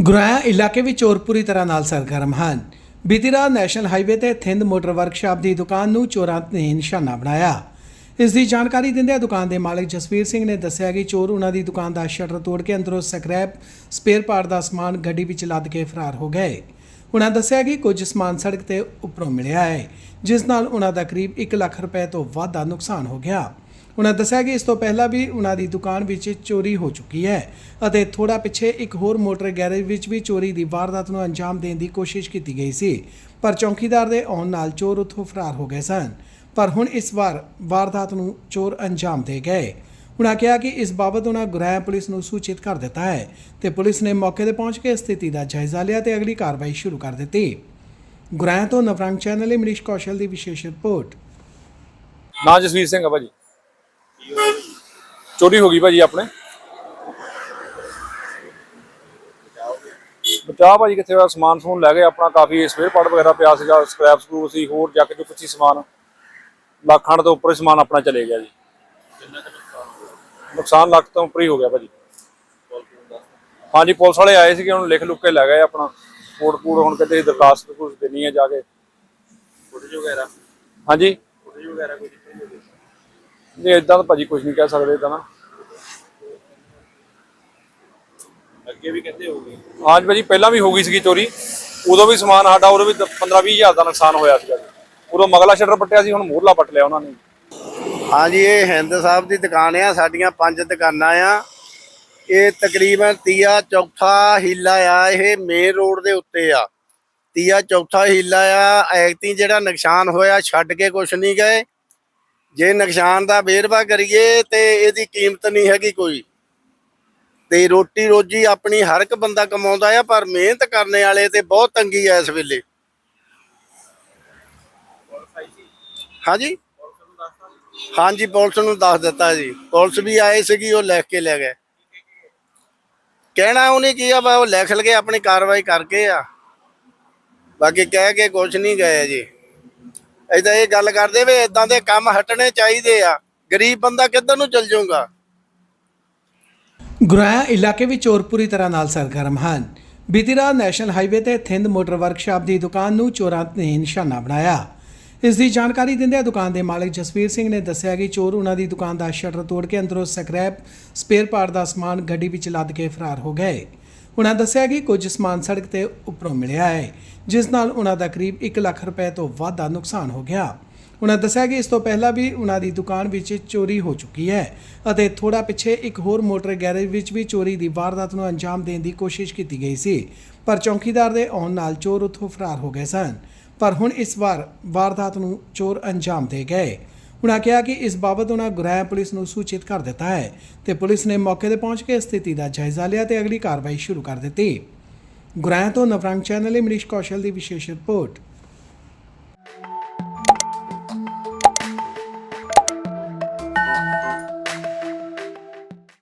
ਗੁਰਾਇਆ ਇਲਾਕੇ ਵਿੱਚ ਚੋਰ ਪੂਰੀ ਤਰ੍ਹਾਂ ਨਾਲ ਸਰਗਰਮ ਹਨ। ਬੀਤੀ ਰਾਤ ਨੈਸ਼ਨਲ ਹਾਈਵੇ ਤੇ ਥਿੰਦ ਮੋਟਰ ਵਰਕਸ਼ਾਪ ਦੀ ਦੁਕਾਨ ਨੂੰ ਚੋਰਾਂ ਨੇ ਨਿਸ਼ਾਨਾ ਬਣਾਇਆ। ਇਸ ਦੀ ਜਾਣਕਾਰੀ ਦਿੰਦਿਆਂ ਦੁਕਾਨ ਦੇ ਮਾਲਕ ਜਸਵੀਰ ਸਿੰਘ ਨੇ ਦੱਸਿਆ ਕਿ ਚੋਰ ਉਹਨਾਂ ਦੀ ਦੁਕਾਨ ਦਾ ਸ਼ਟਰ ਤੋੜ ਕੇ ਅੰਦਰੋਂ ਸਕ੍ਰੈਪ, ਸਪੇਅਰ ਪਾਰਟ ਦਾ ਸਮਾਨ ਗੱਡੀ ਵਿੱਚ ਲੱਦ ਕੇ ਫਰਾਰ ਹੋ ਗਏ। ਉਹਨਾਂ ਦੱਸਿਆ ਕਿ ਕੁਝ ਸਮਾਨ ਸੜਕ ਤੇ ਉੱਪਰੋਂ ਮਿਲਿਆ ਹੈ, ਜਿਸ ਨਾਲ ਉਹਨਾਂ ਦਾ ਕਰੀਬ 1 ਲੱਖ ਰੁਪਏ ਤੋਂ ਵੱਧ ਦਾ ਨੁਕਸਾਨ ਹੋ ਗਿਆ। ਉਹਨਾਂ ਦੱਸਿਆ ਕਿ ਇਸ ਤੋਂ ਪਹਿਲਾਂ ਵੀ ਉਹਨਾਂ ਦੀ ਦੁਕਾਨ ਵਿੱਚ ਚੋਰੀ ਹੋ ਚੁੱਕੀ ਹੈ ਅਤੇ ਥੋੜਾ ਪਿੱਛੇ ਇੱਕ ਹੋਰ ਮੋਟਰ ਗੈਰੇਜ ਵਿੱਚ ਵੀ ਚੋਰੀ ਦੀ ਵਾਰਦਾਤ ਨੂੰ ਅੰਜਾਮ ਦੇਣ ਦੀ ਕੋਸ਼ਿਸ਼ ਕੀਤੀ ਗਈ ਸੀ, ਪਰ ਚੌਕੀਦਾਰ ਦੇ ਆਉਣ ਨਾਲ ਚੋਰ ਉੱਥੋਂ ਫਰਾਰ ਹੋ ਗਏ ਸਨ। ਪਰ ਹੁਣ ਇਸ ਵਾਰ ਵਾਰਦਾਤ ਨੂੰ ਚੋਰ ਅੰਜਾਮ ਦੇ ਗਏ। ਉਨ੍ਹਾਂ ਕਿਹਾ ਕਿ ਇਸ ਬਾਬਤ ਉਨ੍ਹਾਂ ਗੁਰਾਇਆ ਪੁਲਿਸ ਨੂੰ ਸੂਚਿਤ ਕਰ ਦਿੱਤਾ ਹੈ ਤੇ ਪੁਲਿਸ ਨੇ ਮੌਕੇ ਤੇ ਪਹੁੰਚ ਕੇ ਸਥਿਤੀ ਦਾ ਜਾਇਜ਼ਾ ਲਿਆ ਤੇ ਅਗਲੀ ਕਾਰਵਾਈ ਸ਼ੁਰੂ ਕਰ ਦਿੱਤੀ। ਗੁਰਾਇਆ ਤੋਂ ਨਵਰੰਗ ਚੈਨਲ ਲਈ ਮਨੀਸ਼ ਕੌਸ਼ਲ ਦੀ ਵਿਸ਼ੇਸ਼ ਰਿਪੋਰਟ। ਨਾਂ ਜਸਵੀਰ ਸਿੰਘ ਆ ਭਾਜੀ। ਚੋਰੀ ਹੋ ਗਈ ਭਾਜੀ ਆਪਣੇ? ਬਚਾ ਭਾਜੀ ਕਿੱਥੇ ਹੋਇਆ? ਸਮਾਨ ਸਮੂਨ ਲੈ ਗਏ ਆਪਣਾ ਕਾਫੀ ਸਪੇਅਰ ਪਾਰਟ ਵਗੈਰਾ ਪਿਆ ਸੀਗਾ ਸਕ੍ਰੈਪ ਸਕਰੂ ਸੀ ਹੋਰ ਜੱਕ ਜੋ ਕੁਛ ਸਮਾਨ ਲੱਖਾਂ ਤੋਂ ਉੱਪਰ ਹੀ ਸਮਾਨ ਆਪਣਾ ਚਲੇ ਗਿਆ ਜੀ। ਨੁਕਸਾਨ ਲੱਖ ਤੋਂ ਉੱਪਰ ਹੀ ਹੋ ਗਿਆ ਭਾਜੀ। ਹਾਂਜੀ ਪੁਲਿਸ ਵਾਲੇ ਆਏ ਸੀਗੇ ਉਹਨੂੰ ਲਿਖ ਲੁੱਕ ਕੇ ਲੈ ਗਏ ਆਪਣਾ। ਕੋਡ ਕੂੜ ਹੁਣ ਕਿਤੇ ਦਰਖਾਸਤ ਕੁਝ ਦੇਣੀ ਹੈ ਜਾ ਕੇ। ਫੁਟੇਜ ਵਗੈਰਾ? ਹਾਂਜੀ। ਫੁਟੇਜ ਵਗੈਰਾ ਕੋਈ ਦਿੱਤੀ ਹੋਵੇ ਨਹੀਂ ਇਦਾਂ ਤਾਂ ਭਾਜੀ ਕੁਝ ਨਹੀਂ ਕਹਿ ਸਕਦੇ ਇਦਾਂ ਨਾ। ਅੱਗੇ ਵੀ ਕਹਿੰਦੇ ਹੋਗੇ ਹਾਂਜੀ ਭਾਜੀ ਪਹਿਲਾਂ ਵੀ ਹੋ ਗਈ ਸੀਗੀ ਚੋਰੀ। ਉਦੋਂ ਵੀ ਸਮਾਨ ਸਾਡਾ ਉਦੋਂ ਵੀ 15-20 ਹਜ਼ਾਰ ਦਾ ਨੁਕਸਾਨ ਹੋਇਆ ਸੀਗਾ ਜੀ। ਉਦੋਂ ਮਗਲਾ ਸ਼ਟਰ ਪੱਟਿਆ ਸੀ ਹੁਣ ਮੂਹਰਲਾ ਪੱਟ ਲਿਆ ਉਹਨਾਂ ਨੇ। ਹਾਂਜੀ ਇਹ ਹਿੰਦ ਸਾਹਿਬ ਦੀ ਦੁਕਾਨ ਆ ਸਾਡੀਆਂ ਪੰਜ ਦੁਕਾਨਾਂ ਆ। ਇਹ ਤਕਰੀਬਨ ਤੀਆ ਚੌਥਾ ਹੀਲਾ ਆ ਇਹ ਮੇਨ ਰੋਡ ਦੇ ਉੱਤੇ ਆ। ਤੀਆ ਚੌਥਾ ਹੀਲਾ ਆ ਐਕਤੀ ਜਿਹੜਾ ਨੁਕਸਾਨ ਹੋਇਆ ਛੱਡ ਕੇ ਕੁਛ ਨਹੀਂ ਗਏ। ਜੇ ਨੁਕਸਾਨ ਦਾ ਵੇਰਵਾ ਕਰੀਏ ਤੇ ਇਹਦੀ ਕੀਮਤ ਨਹੀਂ ਹੈਗੀ ਕੋਈ। ਤੇ ਰੋਟੀ ਰੋਜੀ ਆਪਣੀ ਹਰ ਇੱਕ ਬੰਦਾ ਕਮਾਉਂਦਾ ਆ, ਪਰ ਮਿਹਨਤ ਕਰਨੇ ਵਾਲੇ ਤੇ ਬਹੁਤ ਤੰਗੀ ਆ ਇਸ ਵੇਲੇ। ਹਾਂਜੀ? ਹਾਂਜੀ, ਪੁਲਿਸ ਨੂੰ ਦੱਸ ਦਿੱਤਾ ਜੀ। ਪੁਲਿਸ ਵੀ ਆਏ ਸੀਗੀ, ਉਹ ਲਿਖ ਕੇ ਲੈ ਗਏ। ਕਹਿਣਾ ਉਹਨੇ ਕੀ ਆ ਉਹ ਲਿਖ ਲਗੇ ਆਪਣੀ ਕਾਰਵਾਈ ਕਰਕੇ ਆ। ਬਾਕੀ ਕਹਿ ਕੇ ਕੁਝ ਨਹੀਂ ਗਏ ਜੀ। ਏਦਾਂ ਇਹ ਗੱਲ ਕਰਦੇ ਵੀ ਇਦਾਂ ਦੇ ਕੰਮ ਹਟਣੇ ਚਾਹੀਦੇ ਆ। ਗਰੀਬ ਬੰਦਾ ਕਿੱਧਰ ਨੂੰ ਚਲ ਜਾਊਗਾ? ਗੁਰਾਇਆ ਇਲਾਕੇ ਵਿੱਚ ਚੋਰ ਪੂਰੀ ਤਰ੍ਹਾਂ ਨਾਲ ਸਰਗਰਮ ਹਨ। ਬੀਤੀ ਰਾਤ ਨੈਸ਼ਨਲ ਹਾਈਵੇ ਤੇ ਥਿੰਦ ਮੋਟਰ ਵਰਕਸ਼ਾਪ ਦੀ ਦੁਕਾਨ ਨੂੰ ਚੋਰਾਂ ਨੇ ਨਿਸ਼ਾਨਾ ਬਣਾਇਆ। ਇਸ ਦੀ ਜਾਣਕਾਰੀ ਦਿੰਦਿਆਂ ਦੁਕਾਨ ਦੇ ਮਾਲਕ ਜਸਵੀਰ ਸਿੰਘ ਨੇ ਦੱਸਿਆ ਕਿ ਚੋਰ ਉਹਨਾਂ ਦੀ ਦੁਕਾਨ ਦਾ ਸ਼ਟਰ ਤੋੜ ਕੇ ਅੰਦਰੋਂ ਸਕ੍ਰੈਪ, ਸਪੇਅਰ ਪਾਰਟ ਦਾ ਸਮਾਨ ਗੱਡੀ ਵਿੱਚ ਲੱਦ ਕੇ ਫਰਾਰ ਹੋ ਗਏ। ਉਹਨਾਂ ਦੱਸਿਆ ਕਿ ਕੁਝ ਸਮਾਨ ਸੜਕ ਤੇ ਉੱਪਰੋਂ ਮਿਲਿਆ ਹੈ, ਜਿਸ ਨਾਲ ਉਹਨਾਂ ਦਾ ਕਰੀਬ 1 ਲੱਖ ਰੁਪਏ ਤੋਂ ਵੱਧ ਦਾ ਨੁਕਸਾਨ ਹੋ ਗਿਆ। ਉਹਨਾਂ ਦੱਸਿਆ ਕਿ ਇਸ ਤੋਂ ਪਹਿਲਾਂ ਵੀ ਉਹਨਾਂ ਦੀ ਦੁਕਾਨ ਵਿੱਚ ਚੋਰੀ ਹੋ ਚੁੱਕੀ ਹੈ ਅਤੇ ਥੋੜਾ ਪਿੱਛੇ ਇੱਕ ਹੋਰ ਮੋਟਰ ਗੈਰੇਜ ਵਿੱਚ ਵੀ ਚੋਰੀ ਦੀ ਵਾਰਦਾਤ ਨੂੰ ਅੰਜਾਮ ਦੇਣ ਦੀ ਕੋਸ਼ਿਸ਼ ਕੀਤੀ ਗਈ ਸੀ, ਪਰ ਚੌਕੀਦਾਰ ਦੇ ਆਉਣ ਨਾਲ ਚੋਰ ਉੱਥੋਂ ਫਰਾਰ ਹੋ ਗਏ ਸਨ। ਪਰ ਹੁਣ ਇਸ ਵਾਰ ਵਾਰਦਾਤ ਨੂੰ ਚੋਰ ਅੰਜਾਮ ਦੇ ਗਏ। ਉਨ੍ਹਾਂ ਕਿਹਾ ਕਿ ਇਸ ਬਾਬਤ ਉਨ੍ਹਾਂ ਗੁਰਾਇਆ ਪੁਲਿਸ ਨੂੰ ਸੂਚਿਤ ਕਰ ਦਿੱਤਾ ਹੈ ਤੇ ਪੁਲਿਸ ਨੇ ਮੌਕੇ ਤੇ ਪਹੁੰਚ ਕੇ ਸਥਿਤੀ ਦਾ ਜਾਇਜ਼ਾ ਲਿਆ ਤੇ ਅਗਲੀ ਕਾਰਵਾਈ ਸ਼ੁਰੂ ਕਰ ਦਿੱਤੀ। ਗੁਰਾਇਆ ਤੋਂ ਨਵਰੰਗ ਚੈਨਲ ਲਈ ਮਨੀਸ਼ ਕੌਸ਼ਲ ਦੀ ਵਿਸ਼ੇਸ਼ ਰਿਪੋਰਟ।